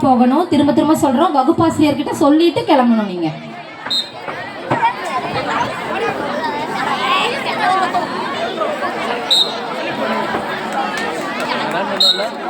போகணும். திரும்ப திரும்ப சொல்றோம். வகுப்பாசிரியர்கிட்ட சொல்லிட்டு கிளம்பணும் நீங்க. அடுத்த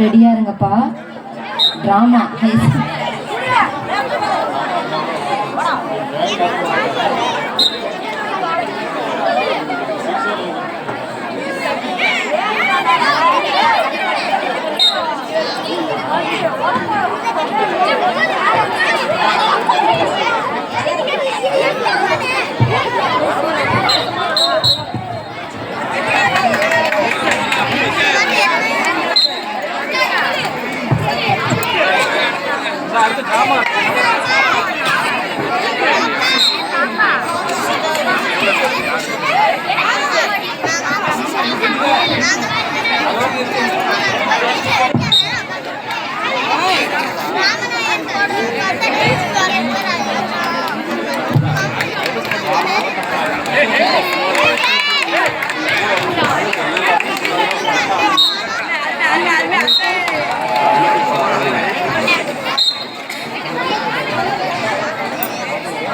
ப்ரோக்ராம் ரெடியா இருங்கப்பா டிராமா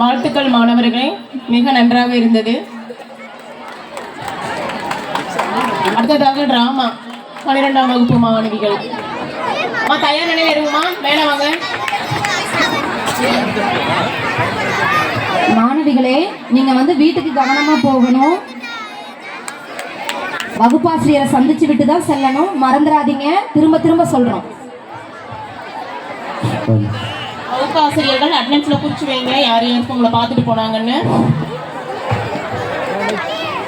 வாழ்த்துக்கள் மாணவர்களே. மிக நன்றாக இருந்தது. அடுத்ததாக டிராமா பன்னிரெண்டாம் வகுப்பு மாணவிகள். அம்மா தயார் நிலையில் இருக்குமா மேலே வாங்க. மாணவிகளே நீங்க வந்து வீட்டுக்கு கவனமா போகணும். வகுப்பாசிரியரை சந்திச்சு விட்டு தான் செல்லணும். மறந்துடாதீங்க. திரும்ப திரும்ப சொல்றோம். வகுப்பு ஆசிரியர்கள் அட்டனன்ஸில் குறிச்சு வைங்க. யார் யாருக்கு உங்களை பார்த்துட்டு போனாங்கன்னு.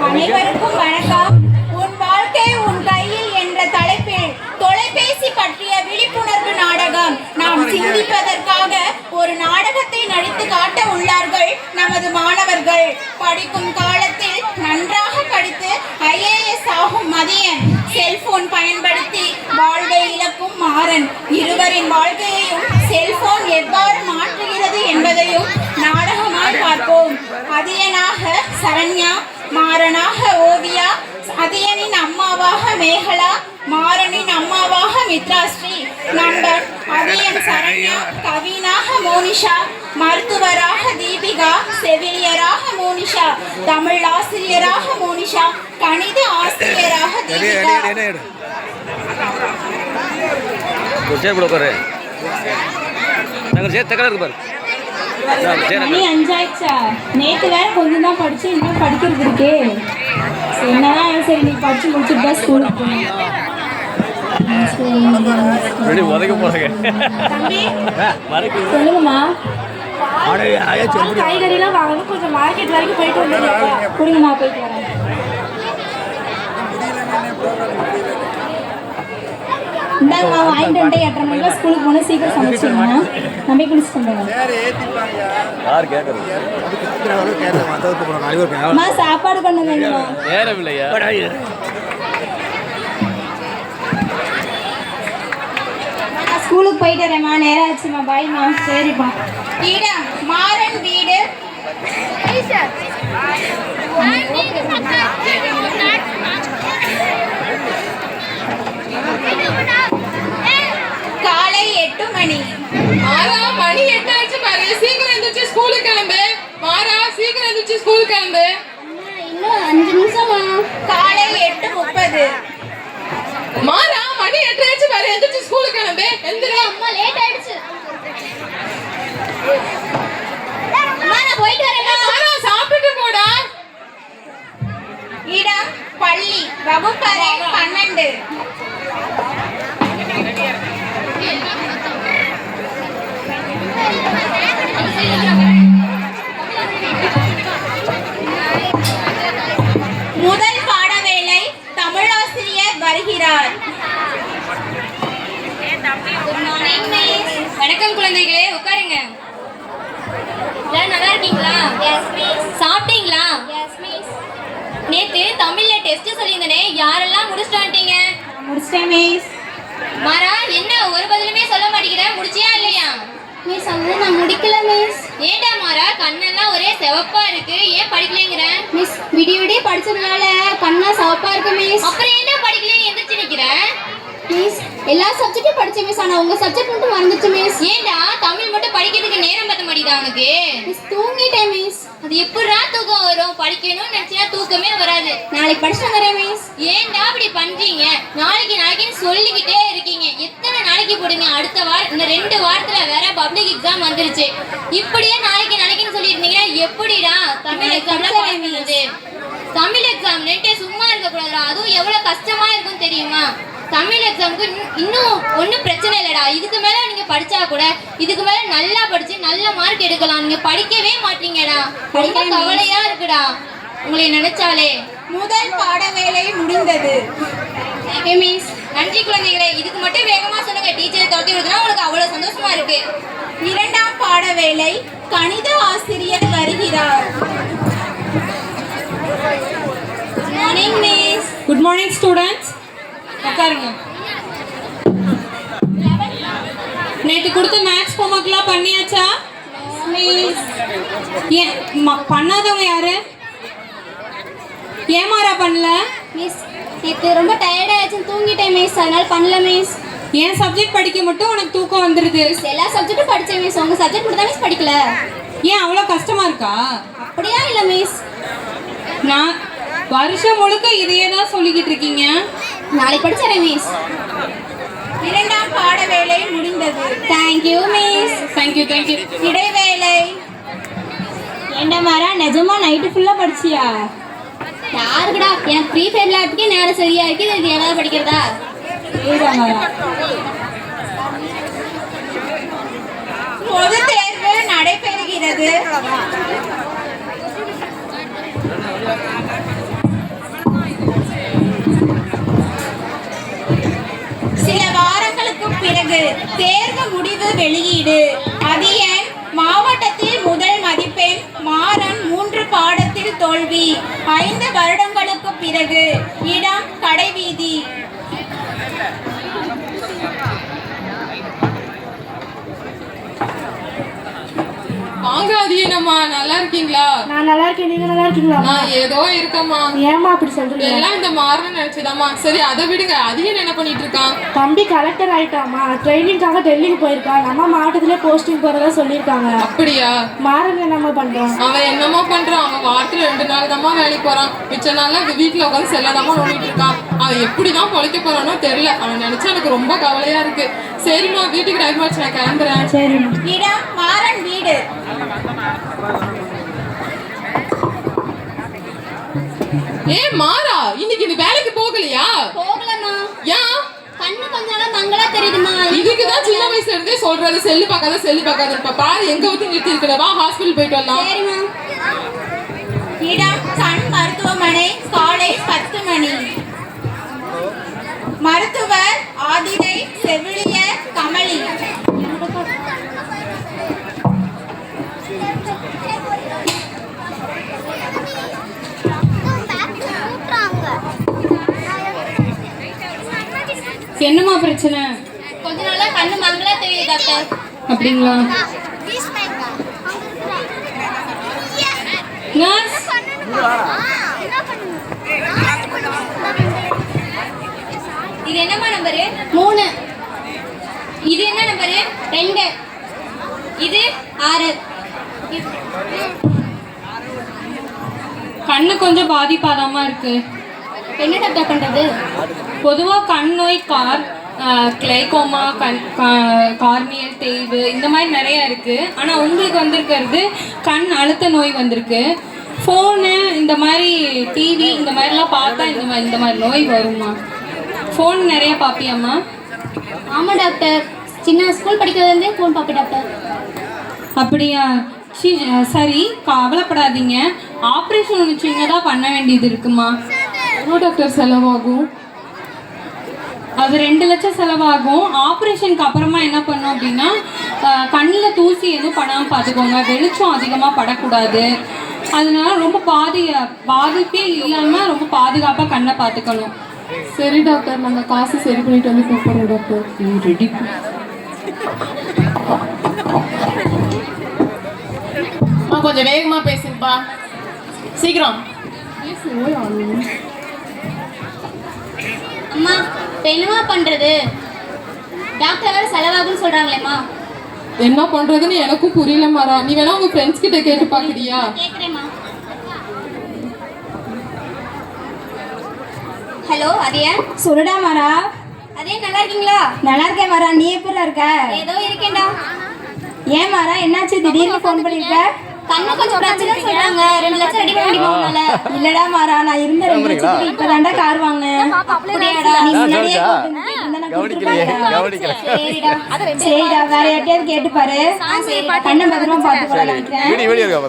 அனைவருக்கும் வணக்கம். உன் வாழ்க்கை உன் கையில் என்ற தலைப்பில் தொலைபேசி பற்றிய விழிப்புணர்வு நாடகம். நாம் சிந்திப்பதற்காக ஒரு நாடகத்தை நடித்து காட்ட உள்ளார்கள் நமது மாணவர்கள். படிக்கும் காலத்தில் நன்றாக ஐஏஎஸ் ஆகும் மதியன். செல்போன் பயன்படுத்தி வாழ்வை இழக்கும் மாறன். இருவரின் வாழ்க்கையையும் செல்போன் எவ்வாறு மாற்றுகிறது என்பதையும் நாடகமாய் பார்ப்போம். அதியனாக சரண்யா மாறனாக ஓவியா அதியனின் அம்மாவாக மேகலா மாறனின் அம்மாவாக மித்ராஸ்ரீ நண்பன் அதியன் சரண்யா கவினாக மோனிஷா மருத்துவராக தீபிகா செவிலியராக மோனிஷா தமிழ் ஆசிரியராக மோனிஷா கணித ஆசிரியராக தீபிகா. மணி அஞ்சாயிடுச்சா? நேற்று வேற கொஞ்சம் தான் படிச்சு இன்னும் படிக்கிறது இருக்கே. சரி, என்னதான் சரி நீ படிச்சு முடிச்சுட்டு தான் ஸ்கூலுக்கு போகணும். சொல்லுங்கம்மா. காய்கறிலாம் வாங்கணும். கொஞ்சம் மார்க்கெட் வரைக்கும் போயிட்டு வந்து கொடுங்கம்மா போயிட்டு வரேன். இந்தாங்கம்மா வாங்கிட்டு வந்துட்டு எட்டரை மணிக்கு ஸ்கூலுக்கு போனால் சீக்கிரம் சமைச்சிடுங்க நம்பி குளிச்சுட்டு வந்துடுங்க. அம்மா சாப்பாடு கொண்டு வந்துடுங்கம்மா நேரம் இல்லையா நான் ஸ்கூலுக்கு போயிட்டு வரேம்மா. நேரம் ஆச்சுமா பாய்மா சரிப்பா இடம் மாறன் வீடு. காலை எந்திரிச்சு ஸ்கூலுக்கு கிளம்பு. இன்னும் அஞ்சு நிமிஷமா காலை எட்டு முப்பது. மாறா மணி எட்டு ஆச்சு பாரு எந்திரிச்சு ஸ்கூலுக்கு கிளம்பு. எந்திரி. அம்மா லேட் ஆயிடுச்சு. போயிட்டு வரேன் மாறா சாப்பிட்டுட்டு போடா. இடம் பள்ளி வகுப்பறை பன்னெண்டு. முதல் வருகிறார் வணக்கம் குழந்தைகளே உட்காருங்க. நல்லா இருக்கீங்களா? சாப்பிட்டீங்களா? நேத்து தமிழ்ல டெஸ்ட் சொல்லியிருந்தனே யாரெல்லாம் முடிச்சுட்டு வந்துட்டீங்க? முடிச்சிட்டேன் மிஸ் மாறா என்ன ஒரு பதிலுமே சொல்ல மாட்டேங்கிற? முடிச்சியா இல்லையா? மிஸ் அது நான் முடிக்கல மிஸ் ஏன்டா மாறா? கண்ணெல்லாம் ஒரே சிவப்பா இருக்கு. ஏன் படிக்கலைங்கிற? மிஸ் விடிய விடிய படிச்சதுனால கண்ணா சவப்பா இருக்கு மிஸ் அப்புறம் ஏன்டா படிக்கலைன்னு எந்திரிச்சு நிக்கிற? மிஸ் எல்லா சப்ஜெக்டும் படிச்சேன் மிஸ் ஆனா உங்க சப்ஜெக்ட் மட்டும் மறந்துச்சு மிஸ் ஏன்டா தமிழ் மட்டும் படிக்கிறதுக்கு நேரம் பத்த மாட்டேங்குதா உனக்கு? மிஸ் தூங்கிட்டேன் மிஸ் அது எப்படிடா தூக்கம் வரும்? படிக்கணும்னு நினைச்சினா தூக்கமே வராது. நாளைக்கு படிச்சுட்டு வந்துடுறேன் மிஸ் ஏன்டா அப்படி பண்றீங்க? நாளைக்கு நாளைக்குன்னு சொல்லிக்கிட்டே இருக்கீங்க. எத்தனை நாளைக்கு போடுங்க? அடுத்த வாரம் இந்த ரெண்டு வாரத்துல வேற பப்ளிக் எக்ஸாம் வந்துருச்சு. இப்படியே நாளைக்கு நாளைக்குன்னு சொல்லியிருந்தீங்கன்னா எப்படிடா தமிழ் எக்ஸாம்ல பாஸ் பண்ணுறது? தமிழ் எக்ஸாம் நெட்டே சும்மா இருக்க கூடாதுடா அதுவும் எவ்வளவு கஷ்டமா இருக்கும் தெரியுமா? தமிழ் எக்ஸாமுக்கு இன்னும் ஒன்றும் பிரச்சனை இல்லைடா. இதுக்கு மேல நீங்க படிச்சா கூட இதுக்கு மேல நல்லா படிச்சு நல்ல மார்க் எடுக்கலாம். நீங்க படிக்கவே மாட்டீங்கடா. ரொம்ப கவலையா இருக்குடா. உங்களை நினைச்சாலே. முதல் பாடவேளை முடிந்தது. ஓகே மிஸ் நன்றி குழந்தைகளே. இதுக்கு மட்டும் வேகமா சொல்லுங்க. டீச்சர் தொட்டி விடுதுன்னா உங்களுக்கு அவ்வளவு சந்தோஷமா இருக்கு. இரண்டாம் பாடவேளை கணித ஆசிரியர் வருகிறார். Morning miss good morning students உட்காருங்க. நேற்று கொடுத்த மேத்ஸ் ஹோம்ஒர்க்லாம் பண்ணியாச்சா? ஏன் பண்ணாதவங்க யாரு? ஏமாறா பண்ணல? மிஸ் நேற்று ரொம்ப டயர்ட் ஆயிடுச்சுன்னு தூங்கிட்டேன் மிஸ் அதனால பண்ணல மிஸ் என் சப்ஜெக்ட் படிக்க மட்டும் உனக்கு தூக்கம் வந்துருது? எல்லா சப்ஜெக்ட்டும் படிச்சேன் மிஸ் உங்க சப்ஜெக்ட் மட்டும் தான் மிஸ் படிக்கல? ஏன் அவ்வளோ கஷ்டமா இருக்கா? அப்படியா இல்ல மிஸ் நான் வருஷம் முழுக்க இதையே தான் சொல்லிக்கிட்டு இருக்கீங்க. நாளைக்கு படிச்சிடறேன் மிஸ் இரண்டாம் பாட வேலை முடிந்தது தேங்க்யூ மிஸ் தேங்க்யூ தேங்க்யூ இடைவேளை. ஏண்டா மாறா நிஜமா நைட்டு ஃபுல்லா படிச்சியா? யாருக்குடா? எனக்கு ஃப்ரீ ஃபயர் விளையாட்டுக்கே நேரம் சரியா இருக்கு. இதுக்கு ஏதாவது படிக்கிறதா? பொது தேர்வு நடைபெறுகிறது. பிறகு தேர்வு முடிவு வெளியீடு. அது மாவட்டத்தில் முதல் மதிப்பெண் மாறன் மூன்று பாடத்தில் தோல்வி. ஐந்து வருடங்களுக்கு பிறகு இடம் கடைவீதி. வாங்க அதிகனம்மா நல்லா இருக்கீங்களா? நான் நல்லா இருக்கேன். நீங்க நல்லா இருக்கீங்களா? நான் ஏதோ இருக்கம்மா. ஏமா அப்படி சொல்றீங்க? எல்லாம் இந்த மாறணும் நினைச்சதாம்மா. சரி அதை விடுங்க. அதிகம் என்ன பண்ணிட்டு இருக்கான்? தம்பி கலெக்டர் ஆயிட்டாமா ட்ரைனிங்காக டெல்லிக்கு போயிருக்கான். நம்ம மாவட்டத்திலே போஸ்டிங் போறதா சொல்லியிருக்காங்க. அப்படியா? மாறுங்க நம்ம பண்றோம் அவன் என்னமோ பண்றான். அவன் வாரத்துல ரெண்டு நாள் தாம்மா வேலைக்கு போறான். மிச்ச நாள்ல வீட்டுல உட்காந்து செல்லதாம்மா நோண்டிட்டு இருக்கான். அவன் எப்படிதான் பொழைக்க போறானோ தெரியல. அவன் நினைச்சா எனக்கு ரொம்ப கவலையா இருக்கு. சரிம்மா வீட்டுக்கு டைம் ஆச்சு. நான் கிளம்புறேன். சரிம்மா. மாறன் வீடு. ஏ மாறா. இன்னைக்கு நீ வேலைக்கு போகலையா? போகலம்மா. ஏன் கண்ணு கொஞ்ச நாளா மங்களா தெரியுதுமா இதுக்கு தான் சின்ன வயசுல இருந்தே சொல்றது செல்லு பார்க்காத செல்லு பார்க்காத. இப்ப பாரு எங்க ஊத்தி நிறுத்தி இருக்கிற? வா ஹாஸ்பிட்டல் போயிட்டு வரலாம். இடம் கண் மருத்துவமனை காலை பத்து மணி. மருத்துவர் ஆதிரை செவிலியர் கமலி. என்னம்மா பிரச்சனை? கொஞ்ச நாளா கண்ணு மங்களா தெரியுது டாக்டர். அப்படிங்களா? நர்ஸ் இது என்னம்மா நம்பரு? மூணு. இது என்ன நம்பரு? ரெண்டு. இது ஆறு. கண்ணு கொஞ்சம் பாதிப்பாதாம்மா இருக்கு. என்ன டாக்டர் பண்றது? பொதுவாக கண் நோய் கார் கிளைகோமா கண் கார்னியல் தேய்வு இந்த மாதிரி நிறைய இருக்குது ஆனால் உங்களுக்கு வந்திருக்கிறது கண் அழுத்த நோய் வந்திருக்கு. ஃபோனு இந்த மாதிரி டிவி இந்த மாதிரிலாம் பார்த்தா இந்த மாதிரி இந்த மாதிரி நோய் வருமா? ஃபோன் நிறைய பார்ப்பியாம்மா? ஆமா டாக்டர் சின்ன ஸ்கூல் படிக்கிறதுலேருந்தே ஃபோன் பார்ப்பேன் டாக்டர் அப்படியா? சரி கவலைப்படாதீங்க. ஆப்ரேஷன் ஒன்று சின்னதாக பண்ண வேண்டியது இருக்குமா? எவ்வளோ டாக்டர் செலவாகும். அது ரெண்டு லட்சம் செலவாகும். ஆப்ரேஷனுக்கு அப்புறமா என்ன பண்ணோம் அப்படின்னா கண்ணில் தூசி எதுவும் படாமல் பார்த்துக்கோங்க. வெளிச்சம் அதிகமாக படக்கூடாது. அதனால ரொம்ப பாதி பாதிப்பே இல்லாமல் ரொம்ப பாதுகாப்பாக கண்ணை பார்த்துக்கணும். சரி டாக்டர் நாங்க காசு சரி பண்ணிட்டு வந்து கூப்பிடுறோம் டாக்டர் ரெடி கொஞ்சம் வேகமா பேசுங்கப்பா. சீக்கிரம். அம்மா இப்போ என்னம்மா பண்றது? டாக்டர் வேற செலவாகும்னு சொல்றாங்களேம்மா. என்ன பண்றதுன்னு எனக்கும் புரியல மாறா நீ வேணா உங்க ஃப்ரெண்ட்ஸ் கிட்ட கேட்டு பாக்குறியா? கேட்குறேம்மா ஹலோ அதையா சொல்லுடா மாறா. அதே நல்லா இருக்கீங்களா? நல்லா இருக்கேன் மாறா. நீ எப்படி இருக்க? ஏதோ இருக்கேன்டா. ஏன் மாறா என்னாச்சு? திடீர்னு ஃபோன் பண்ணிருக்க கண்ணு கொஞ்சம் பிரச்சனை சொல்றாங்க. ரெண்டு லட்சம் ரெடி பண்ண முடியுமா இல்லடா மாறா நான் இருந்த ரெண்டு லட்சத்துக்கு. இப்பதான்டா கார் வாங்கினேன். அப்படியாடா? நீ முன்னாடியே. சரிடா. வேற யார்ட்டையாவது கேட்டு பாரு கண்ணை பத்திரமா வீடியோ வீடியோ இருக்கா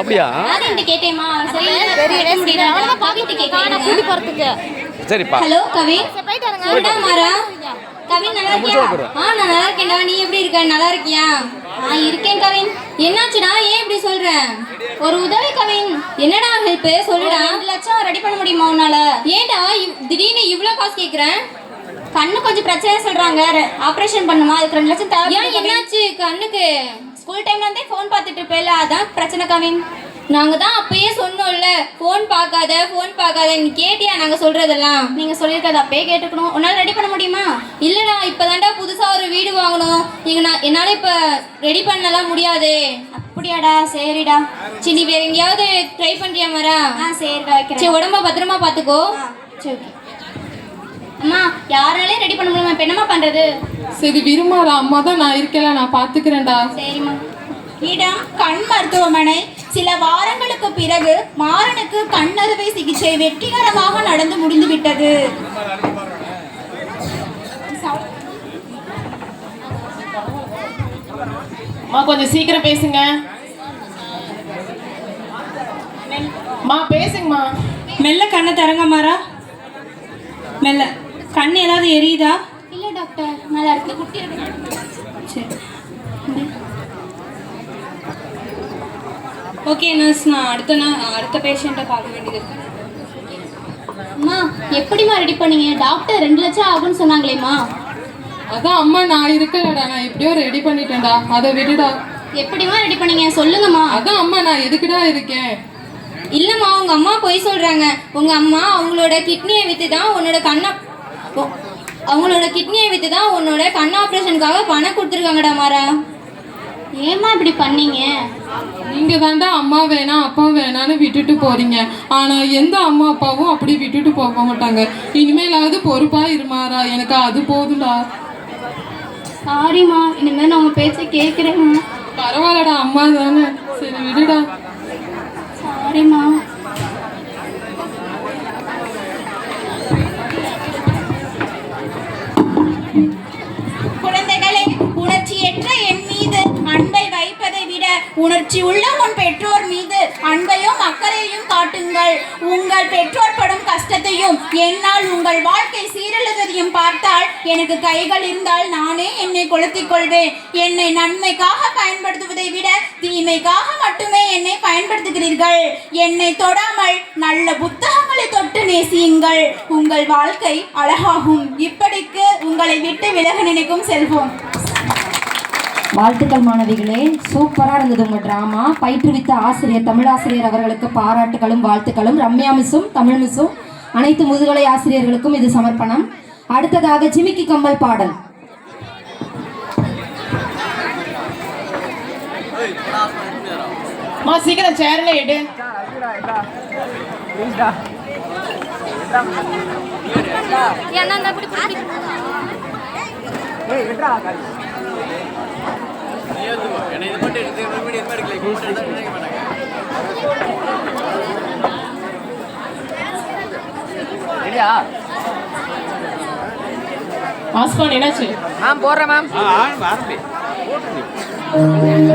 அப்படியா? சரி பாக்கிட்டு சரிப்பா. ஹலோ கவின் சொல்லுடா மாறா. கவின் நல்லா இருக்கியா? ஆ நான் நல்லா இருக்கேன்டா நீ எப்படி இருக்க? நல்லா இருக்கியா? ஆ இருக்கேன் கவின். என்னாச்சுடா ஏன் இப்படி சொல்ற ஒரு உதவி கவின். என்னடா ஹெல்ப் சொல்லுடா? ரெண்டு லட்சம் ரெடி பண்ண முடியுமா உன்னால? ஏன்டா இவ்- திடீர்னு இவ்ளோ காசு கேக்குறேன் கண்ணு கொஞ்சம் பிரச்சனை சொல்றாங்க. ஆபரேஷன் பண்ணுமா? அதுக்கு ரெண்டு லட்சம் தேவை ஏன் என்னாச்சு கண்ணுக்கு? ஸ்கூல் டைம்ல இருந்தே ஃபோன் பார்த்துட்டு இருப்பேல அதான் பிரச்சனை கவின். நாங்க தான் அப்பயே சொன்னோம்ல ஃபோன் பார்க்காத ஃபோன் பார்க்காத நீ கேட்டியா நாங்க சொல்றதெல்லாம்? நீங்க சொல்லியிருக்கத அப்பயே கேட்டுக்கணும். உன்னால ரெடி பண்ண முடியுமா? இல்லடா இப்பதான்டா புதுசா ஒரு வீடு வாங்கணும். எங்க நான் என்னால் இப்போ ரெடி பண்ணலாம் முடியாது. அப்படியாடா சரிடா. சரி நீ வேற எங்கேயாவது ட்ரை பண்ணுறியா மரா? ஆ சரிடா சரி உடம்ப பத்திரமா பார்த்துக்கோ. சரி ஓகே. அம்மா யாராலையும் ரெடி பண்ண முடியுமா? இப்போ என்னம்மா பண்ணுறது சரி விரும்பாரா அம்மா தான் நான் இருக்கல நான் பார்த்துக்கிறேன்டா. சரிம்மா. இடம் கண் மருத்துவமனை சில வாரங்களுக்கு பிறகு மாறனுக்கு கண் அறுவை சிகிச்சை வெற்றிகரமாக நடந்து முடிந்துவிட்டது மா கொஞ்சம் சீக்கிரம் பேசுங்க. மா பேசுங்கம்மா. மெல்ல கண்ணை தரங்க மாறா. மெல்ல. கண் ஏதாவது எரியுதா? இல்லை டாக்டர். நல்லா இருக்கு குட்டி இருக்கு. சரி. ஓகே நர்ஸ் நான் அடுத்த நான் அடுத்த பேஷண்ட்டை பார்க்க வேண்டியது இருக்கு. அம்மா எப்படிம்மா ரெடி பண்ணீங்க? டாக்டர் ரெண்டு லட்சம் ஆகும்னு சொன்னாங்களேம்மா. அதான் அம்மா நான் இருக்கலடா. நான் எப்படியோ ரெடி பண்ணிட்டேன்டா. அதை விடுடா. எப்படிம்மா ரெடி பண்ணீங்க? சொல்லுங்கம்மா. அதான் அம்மா நான் எதுக்குடா இருக்கேன்? இல்லைம்மா உங்க அம்மா பொய் சொல்றாங்க. உங்க அம்மா அவங்களோட கிட்னியை வித்து தான் உன்னோட கண்ணா அவங்களோட கிட்னியை வித்து தான் உன்னோட கண் ஆப்ரேஷனுக்காக பணம் கொடுத்துருக்காங்கடா மாறா. ஏம்மா இப்படி பண்ணீங்க? நீங்க தாண்டா அம்மா வேணாம் அப்பா வேணான்னு விட்டுட்டு போறீங்க. ஆனா எந்த அம்மா அப்பாவும் அப்படி விட்டுட்டு போக மாட்டாங்க. இனிமேலாவது பொறுப்பா இருமாறா. எனக்கு அது போதும்டா. சாரிம்மா இனிமேல் நான் உங்க பேச்சை கேட்குறேம்மா. பரவாயில்லடா அம்மா தானே. சரி விடுடா. சாரிம்மா குழந்தைகளே உணர்ச்சியற்ற என் மீது அன்பை வைப்பதை விட உணர்ச்சி உள்ள உன் பெற்றோர் மீது அன்பையும் அக்கறையையும் காட்டுங்கள். உங்கள் பெற்றோர் படும் கஷ்டத்தையும் என்னால் உங்கள் வாழ்க்கை சீரழுவதையும் பார்த்தால் எனக்கு கைகள் இருந்தால் நானே என்னை கொளுத்திக் கொள்வேன். என்னை நன்மைக்காக பயன்படுத்துவதை விட தீமைக்காக மட்டுமே என்னை பயன்படுத்துகிறீர்கள். என்னை தொடாமல் நல்ல புத்தகங்களை தொட்டு நேசியுங்கள். உங்கள் வாழ்க்கை அழகாகும். இப்படிக்கு உங்களை விட்டு விலக நினைக்கும் செல்வோம். வாழ்த்துக்கள் மாணவிகளே. சூப்பராக இருந்தது உங்கள் ட்ராமா பயிற்றுவித்த ஆசிரியர் தமிழாசிரியர் அவர்களுக்கு பாராட்டுகளும் வாழ்த்துக்களும். ரம்யா மிஸ்ஸும் தமிழ் மிஸ்ஸும். அனைத்து முதுகலை ஆசிரியர்களுக்கும் இது சமர்ப்பணம். அடுத்ததாக ஜிமிக்கி கம்மல் பாடல். மா சீக்கிரம் சேர்ல எடு ஆஸ்பான் என்னாச்சு மேம் போடுறேன் மேம் ஆரம்பி. எந்த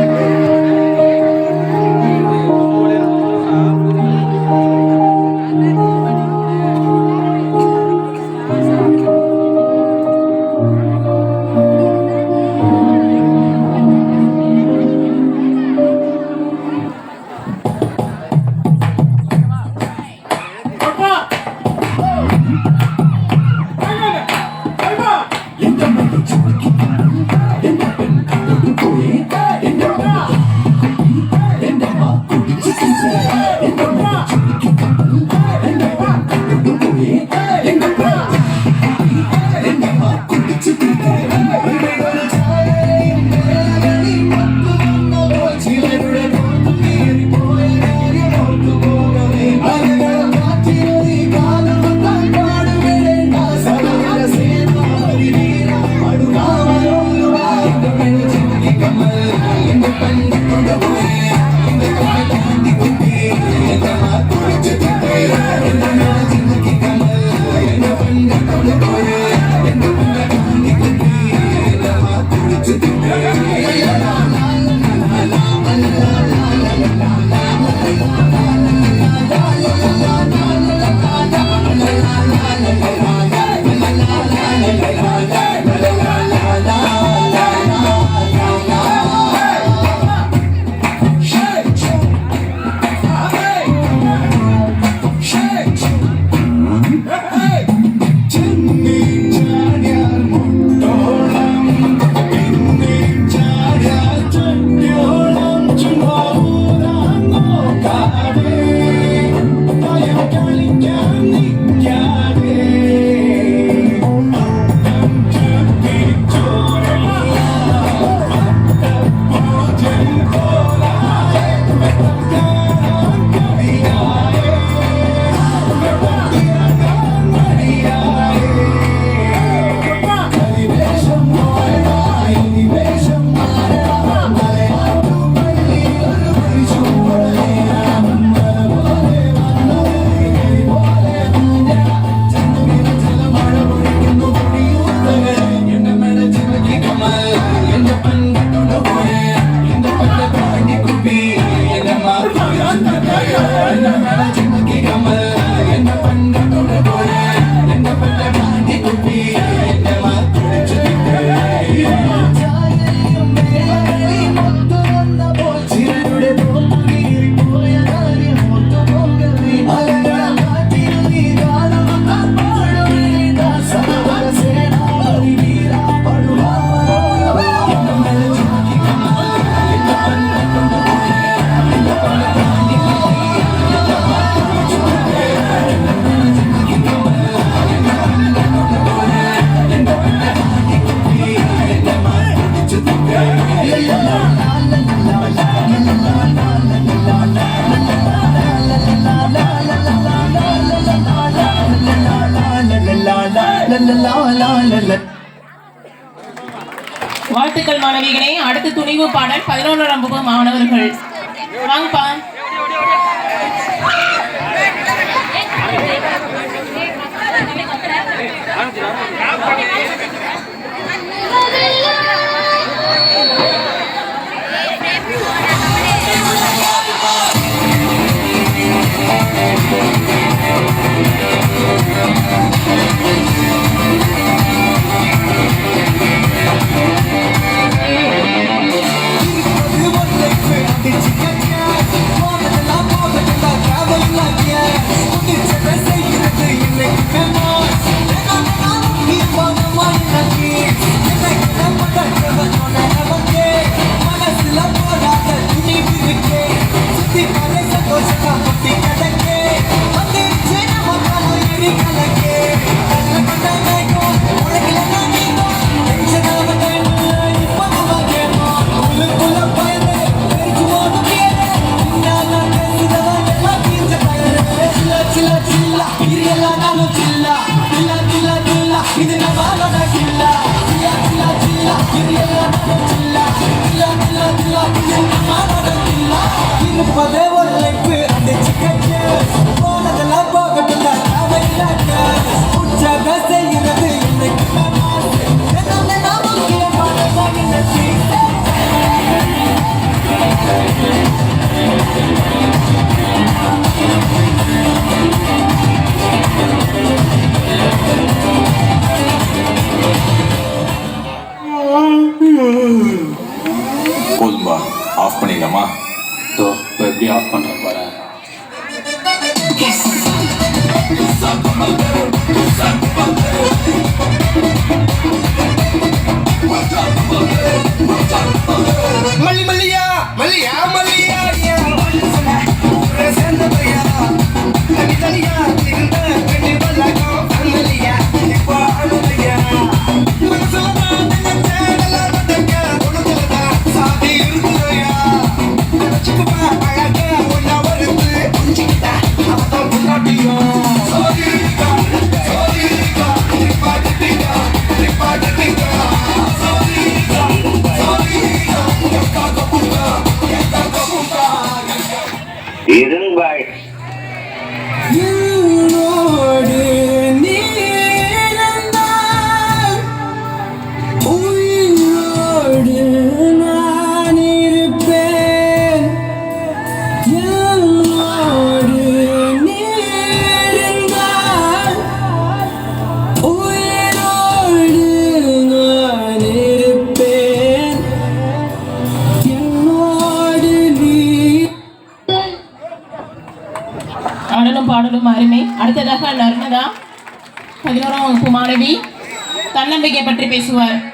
que parece doce, tá? பேசுவார்